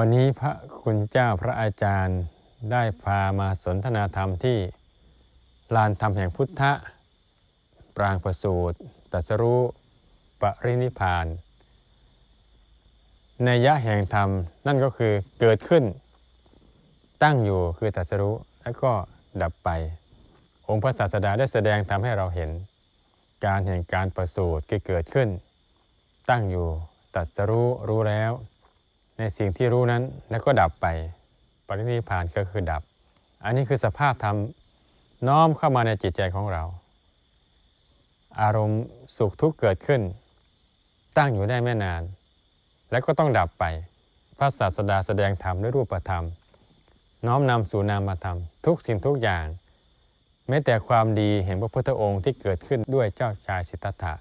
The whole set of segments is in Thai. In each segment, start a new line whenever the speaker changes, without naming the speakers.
วันนี้พระคุณเจ้าพระอาจารย์ได้พามาสนทนาธรรมที่ลานธรรมแห่งพุทธะ ปรางประสูตรตัสรู้ปรินิพานในยะแห่งธรรมนั่นก็คือเกิดขึ้น ตั้งอยู่คือตัสรู้แล้วก็ดับไป องค์พระศาสดาได้แสดงทำให้เราเห็น การแห่งการประสูติคือเกิดขึ้น ตั้งอยู่ตัสรู้รู้แล้ว ในสิ่งที่รู้นั้นแล้วก็ดับไปปรินิพานก็คือดับ อันนี้คือสภาพธรรมน้อมเข้ามาในจิตใจของเรา อารมณ์สุขทุกข์เกิดขึ้น ตั้งอยู่ได้ไม่นาน แล้วก็ต้องดับไป พระศาสดาแสดงธรรมด้วยรูปธรรม น้อมนำสู่นามธรรม ทุกสิ่งทุกอย่าง แม้แต่ความดีเห็นพระพุทธองค์ที่เกิดขึ้นด้วยเจ้าชายสิทธัตถะ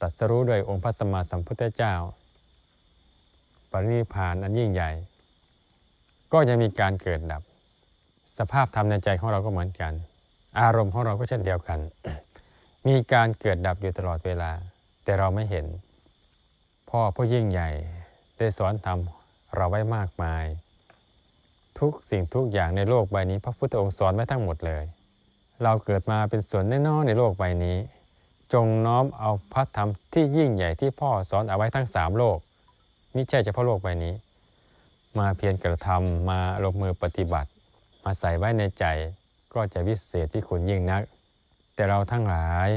ตรัสรู้ด้วยองค์พระสัมมาสัมพุทธเจ้า ปรินิพานอันยิ่งใหญ่ ก็ยังมีการเกิดดับ สภาพธรรมในใจของเราก็เหมือนกัน อารมณ์ของเราก็เช่นเดียวกัน มีการเกิดดับอยู่ตลอดเวลา แต่เราไม่เห็น พ่อผู้ยิ่งใหญ่ได้สอนธรรมเราไว้มากมาย ทุกสิ่งทุกอย่างในโลกใบนี้ พระพุทธองค์สอนไว้ทั้งหมดเลย เราเกิดมาเป็นส่วนน้อยในโลกใบนี้ จงน้อมเอาพระธรรมที่ยิ่งใหญ่ที่พ่อสอนเอาไว้ทั้งสามโลก มิใช่เฉพาะโลกใบนี้ มาเพียรกระทำมาลงมือปฏิบัติ มาใส่ไว้ในใจก็จะวิเศษที่คุณยิ่งนัก แต่เราทั้งหลาย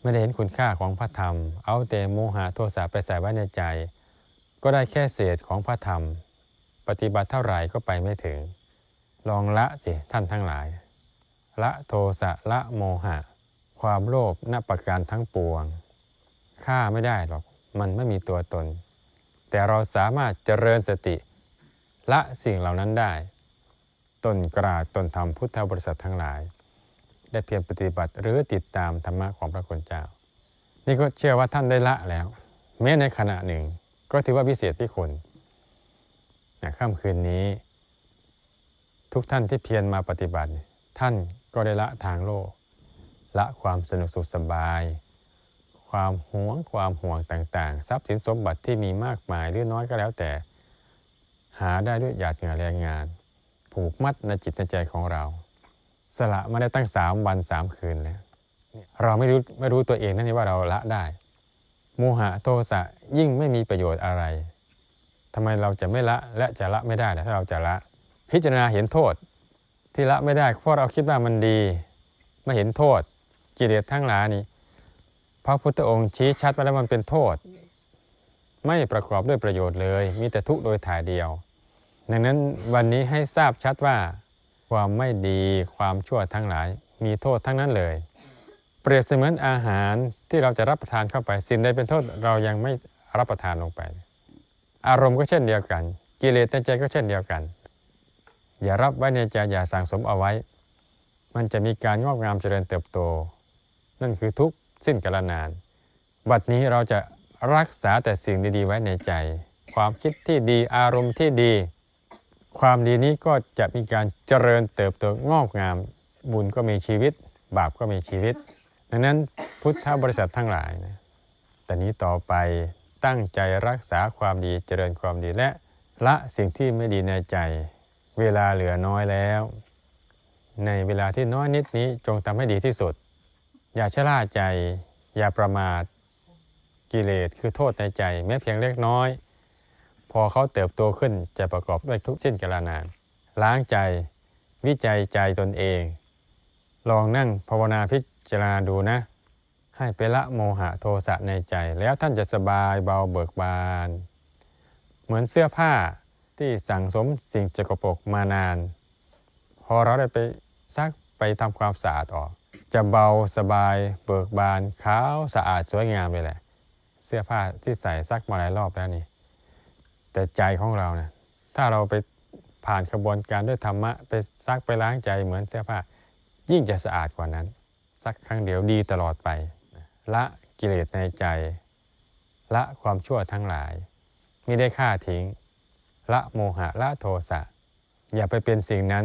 ไม่ได้เห็นคุณค่าของพระธรรม เอาแต่โมหะโทสะไปใส่ไว้ในใจ ก็ได้แค่เศษของพระธรรม ปฏิบัติเท่าไหร่ก็ไปไม่ถึง ลองละสิท่านทั้งหลาย ละโทสะละโมหะ ความโลภนประการทั้งปวงฆ่าไม่ได้หรอก มันไม่มีตัวตน แต่เราสามารถเจริญสติ ละสิ่งเหล่านั้นได้ ต้นกราต้นธรรมพุทธบริษัททั้งหลาย ได้เพียรปฏิบัติหรือติดตามธรรมะของพระคุณเจ้า นี่ก็เชื่อว่าท่านได้ละแล้ว แม้ในขณะหนึ่งก็ถือว่าวิเศษที่คนนะค่ำคืนนี้ ทุกท่านที่เพียรมาปฏิบัติ ท่านก็ได้ละทางโลก ละความสนุกสุขสบาย ความหวงความห่วงต่างๆ ทรัพย์สินสมบัติที่มีมากมายหรือน้อยก็แล้วแต่ หาได้ด้วยหยาดเหงื่อแรงงาน ผูกมัดในจิตในใจของเรา สละมาได้ตั้งสามวันสามคืนแล้วเนี่ยเราไม่รู้ไม่รู้ตัวเองนั่นนี่ว่าเราละได้ โมหะโทสะยิ่งไม่มีประโยชน์อะไรทำไมเราจะไม่ละและจะละไม่ได้ถ้าเราจะละ พิจารณาเห็นโทษ ที่ละไม่ได้เพราะเราคิดว่ามันดี ไม่เห็นโทษกิเลสทั้งหลายนี้ พระพุทธองค์ชี้ชัดว่าแล้วมันเป็นโทษ ไม่ประกอบด้วยประโยชน์เลย มีแต่ทุกโดยถ่ายเดียว ดังนั้นวันนี้ให้ทราบชัดว่า ความไม่ดีความชั่วทั้งหลาย มีโทษทั้งนั้นเลย เปรียบเสมือนอาหารที่เราจะรับประทานเข้าไป สิ่งใดเป็นโทษเรายังไม่รับประทานลงไป อารมณ์ก็เช่นเดียวกัน กิเลสในใจก็เช่นเดียวกัน อย่ารับไว้ในใจอย่าสั่งสมเอาไว้ มันจะมีการงอกงามเจริญเติบโต นั่นคือทุกข์ สิ้นกาลนาน บัดนี้เราจะรักษาแต่สิ่งดีๆไว้ในใจ ความคิดที่ดีอารมณ์ที่ดี ความดีนี้ก็จะมีการเจริญเติบโตงอกงาม บุญก็มีชีวิต บาปก็มีชีวิต ดังนั้นพุทธบริษัททั้งหลายนะแต่นี้ต่อไปตั้งใจรักษาความดีเจริญความดีและละสิ่งที่ไม่ดีในใจ เวลาเหลือน้อยแล้ว ในเวลาที่น้อยนิดนี้จงทำให้ดีที่สุด อย่าชะล่าใจ อย่าประมาทกิเลสคือโทษในใจ แม้เพียงเล็กน้อย พอเขาเติบโตขึ้นจะประกอบด้วยทุกสิ้นกาลนาน ล้างใจ วิจัยใจตนเอง ลองนั่งภาวนาพิจารณาดูนะ ให้ไปละโมหะโทสะในใจ แล้วท่านจะสบายเบาเบิกบาน เหมือนเสื้อผ้าที่สั่งสมสิ่งจกปรกมานาน พอเราได้ไปซักไปทำความสะอาดออก จะเบาสบายเบิกบานขาวสะอาดสวยงามเลยแหละ เสื้อผ้าที่ใส่ซักมาหลายรอบแล้วนี่ แต่ใจของเราเนี่ยถ้าเราไปผ่านกระบวนการด้วยธรรมะไปซักไปล้างใจเหมือนเสื้อผ้า ยิ่งจะสะอาดกว่านั้นสักครั้งเดียวดีตลอดไป ละกิเลสในใจ ละความชั่วทั้งหลายไม่ได้ฆ่าทิ้ง ละโมหะละโทสะ อย่าไปเป็นสิ่งนั้น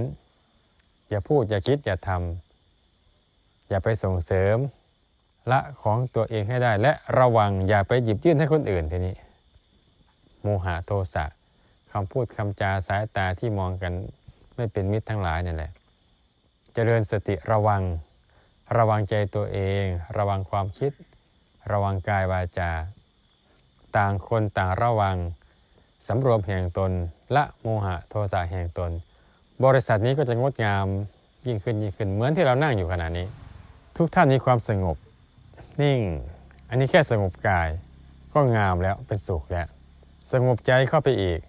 อย่าพูดอย่าคิดอย่าทำ อย่าไปส่งเสริมละของตัวเองให้ได้ และระวังอย่าไปหยิบยื่นให้คนอื่นทีนี้ โมหะโทสะคำพูดคำจาสายตาที่มองกันไม่เป็นมิตรทั้งหลายนี่แหละเจริญสติระวัง ระวังใจตัวเอง ระวังความคิด ระวังกายวาจา ต่างคนต่างระวังสำรวมแห่งตนละโมหะโทสะแห่งตน บริษัทนี้ก็จะงดงามยิ่งขึ้นยิ่งขึ้นเหมือนที่เรานั่งอยู่ขณะนี้ ทุกท่านมีความสงบ นิ่ง อันนี้แค่สงบกาย ก็งามแล้วเป็นสุขแล้ว สงบใจเข้าไปอีก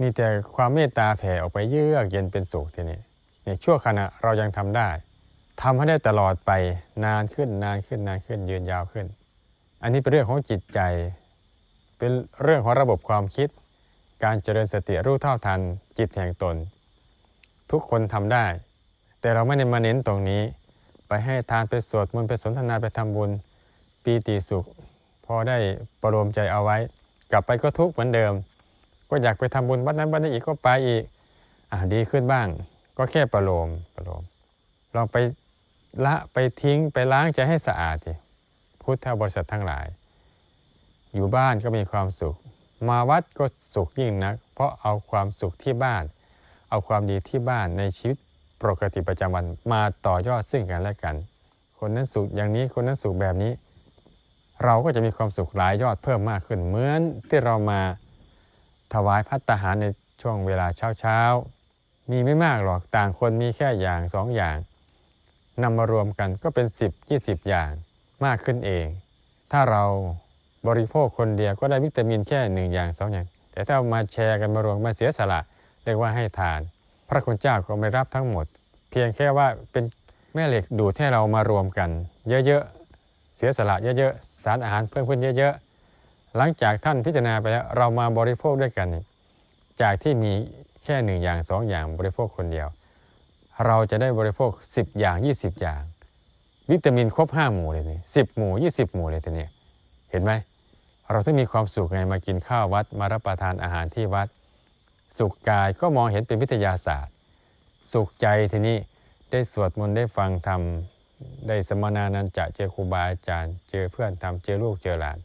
มีแต่ความเมตตาแผ่ออกไปเยือกเย็นเป็นสุขทีนี้ในชั่วขณะเรายังทำได้ทำให้ได้ตลอดไปนานขึ้นนานขึ้นนานขึ้นยืนยาวขึ้น อันนี้เป็นเรื่องของจิตใจ เป็นเรื่องของระบบความคิด การเจริญสติรู้เท่าทันจิตแห่งตน ทุกคนทำได้ แต่เราไม่ได้มาเน้นตรงนี้ ไปให้ทานไปสวดมนต์ไปสนทนาไปทำบุญปีติสุข พอได้ประโลมใจเอาไว้ กลับไปก็ทุกข์เหมือนเดิม ก็อยากไปทำบุญวัดนั้นวัดนี้อีกก็ไปอีกอะดีขึ้นบ้าง ก็แค่ประโลมประโลมลองไปละไปทิ้งไปล้างใจให้สะอาดทีพุทธบริษัททั้งหลาย อยู่บ้านก็มีความสุข มาวัดก็สุขยิ่งนัก เพราะเอาความสุขที่บ้าน เอาความดีที่บ้านในชีวิต ปกติประจำวันมาต่อยอดซึ่งกันและกัน คนนั้นสุขอย่างนี้คนนั้นสุขแบบนี้ เราก็จะมีความสุขหลายยอดเพิ่มมากขึ้นเหมือนที่เรามาถวายพัตตาหารในช่วงเวลาเช้าเช้ามีไม่มากหรอกต่างคนมีแค่อย่างสองอย่างนำมารวมกันก็เป็น 10 20 อย่างมากขึ้นเอง ถ้าเราบริโภคคนเดียวก็ได้วิตามินแค่หนึ่งอย่างสองอย่าง แต่ถ้ามาแชร์กันมารวมมาเสียสละเรียกว่าให้ทาน พระคุณเจ้าก็ไม่รับทั้งหมด เพียงแค่ว่าเป็นแม่เหล็กดูดให้เรามารวมกัน เยอะๆ เสียสละเยอะๆ สารอาหารเพิ่มขึ้นเยอะๆ หลังจากท่านพิจารณาไปแล้วเรามาบริโภคด้วยกัน จากที่มีแค่หนึ่งอย่างสองอย่างบริโภคคนเดียว เราจะได้บริโภค 10 อย่าง 20 อย่าง วิตามินครบ 5 หมู่เลยนี่สิหมู่ 20 หมู่เลยทีเนี้ยเห็นไหมเราต้องมีความสุขไงมากินข้าววัดมารับประทานอาหารที่วัด สุขกายก็มองเห็นเป็นวิทยาศาสตร์ สุขใจทีนี้ได้สวดมนต์ได้ฟังธรรมได้สมนานันจะเจอครูบาอาจารย์ เจอเพื่อนทำเจอลูกเจอหลาน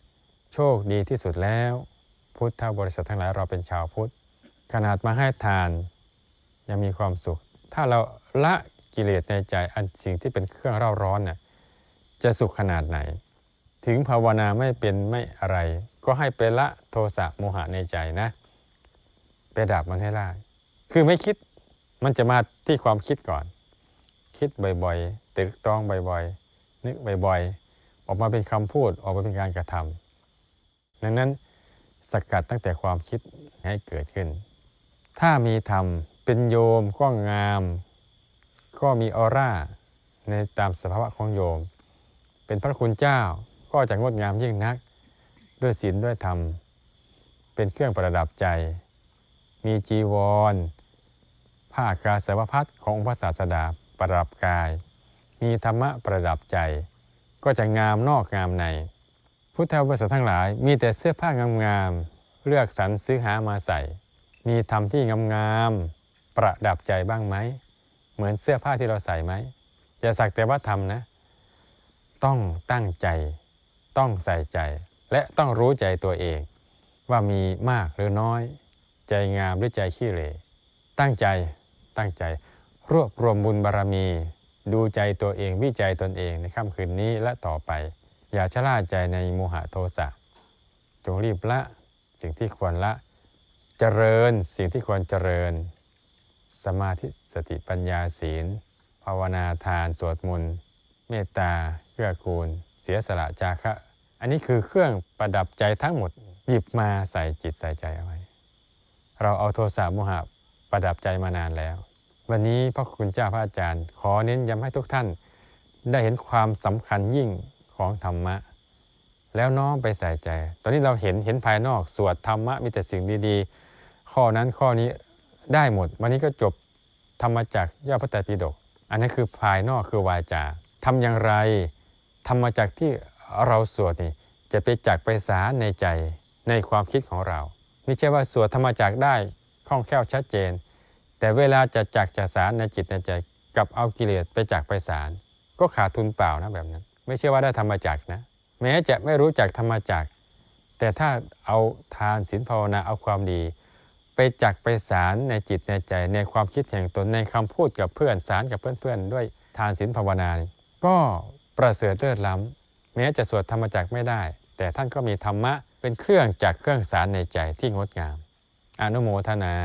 โชคดีที่สุดแล้ว พุทธบริษัททั้งหลายเราเป็นชาวพุทธ ขนาดมาให้ทาน ยังมีความสุข ถ้าเราละกิเลสในใจอันสิ่งที่เป็นเครื่องเร่าร้อนน่ะจะสุขขนาดไหน ถึงภาวนาไม่เป็นไม่อะไร ก็ให้ไปละโทสะโมหะในใจนะ ไปดับมันให้ได้ คือไม่คิดมันจะมาที่ความคิดก่อน คิดบ่อยๆตึกตรองบ่อยๆ นึกบ่อยๆ ออกมาเป็นคำพูดออกมาเป็นการกระทำดังนั้นสกัดตั้งแต่ความคิดให้เกิดขึ้น ถ้ามีธรรมเป็นโยมก็งาม ก็มีออร่าในตามสภาวะของโยม เป็นพระคุณเจ้าก็จะงดงามยิ่งนัก ด้วยศีลด้วยธรรม เป็นเครื่องประดับใจ มีจีวร ผ้ากาสาวพัดขององพระศาสดาประดับกาย มีธรรมะประดับใจ ก็จะงามนอกงามใน พุทธบริษัททั้งหลายมีแต่เสื้อผ้างามๆเลือกสรรซื้อหามาใส่ มีธรรมที่งามๆประดับใจบ้างไหม เหมือนเสื้อผ้าที่เราใส่ไหมอย่าสักแต่ว่าทำนะ ต้องตั้งใจ ต้องใส่ใจ และต้องรู้ใจตัวเอง ว่ามีมากหรือน้อย ใจงามหรือใจขี้เหร่ตั้งใจตั้งใจ รวบรวมบุญบารรมี ดูใจตัวเองวิจัยตนเองในค่ำคืนนี้และต่อไป อย่าชะล่าใจในโมหะโทสะจงรีบละสิ่งที่ควรละเจริญสิ่งที่ควรเจริญ สมาธิสติปัญญาศีล ภาวนาทานสวดมนต์เมตตาเกื้อกูล เสียสละจาคะ อันนี้คือเครื่องประดับใจทั้งหมดหยิบมาใส่จิตใส่ใจเอาไว้ เราเอาโทสะโมหะประดับใจมานานแล้ว วันนี้พระคุณเจ้าพระอาจารย์ ขอเน้นย้ำให้ทุกท่าน ได้เห็นความสำคัญยิ่งของธรรมะ แล้วน้อมไปใส่ใจ ตอนนี้เราเห็นเห็นภายนอกสวดธรรมะมีแต่สิ่งดีๆ ข้อนั้นข้อนี้ได้หมด วันนี้ก็จบธรรมจากย่อพระไตรปิฎกอันนั้นคือภายนอกคือวาจาทำอย่างไรธรรมจากที่เราสวดนี่จะไปจักไปสาในใจในความคิดของเรา ไม่ใช่ว่าสวดธรรมจักได้คล่องแคล่วชัดเจน แต่เวลาจะจักจะสารในจิตในใจกับเอากิเลสไปจากไปสาร ก็ขาดทุนเปล่านะแบบนั้น ไม่ใช่ว่าได้ธรรมจักนะ แม้จะไม่รู้จักธรรมจักแต่ถ้าเอาทานศีลภาวนาเอาความดี ไปจักไปสารในจิตในใจ ในความคิดแห่งตนในคำพูดกับเพื่อนสารกับเพื่อนๆด้วยทานศีลภาวนา ก็ประเสริฐเลิศล้ำ แม้จะสวดธรรมจักไม่ได้ แต่ท่านก็มีธรรมะ เป็นเครื่องจากเครื่องสารในใจที่งดงาม อนุโมทนา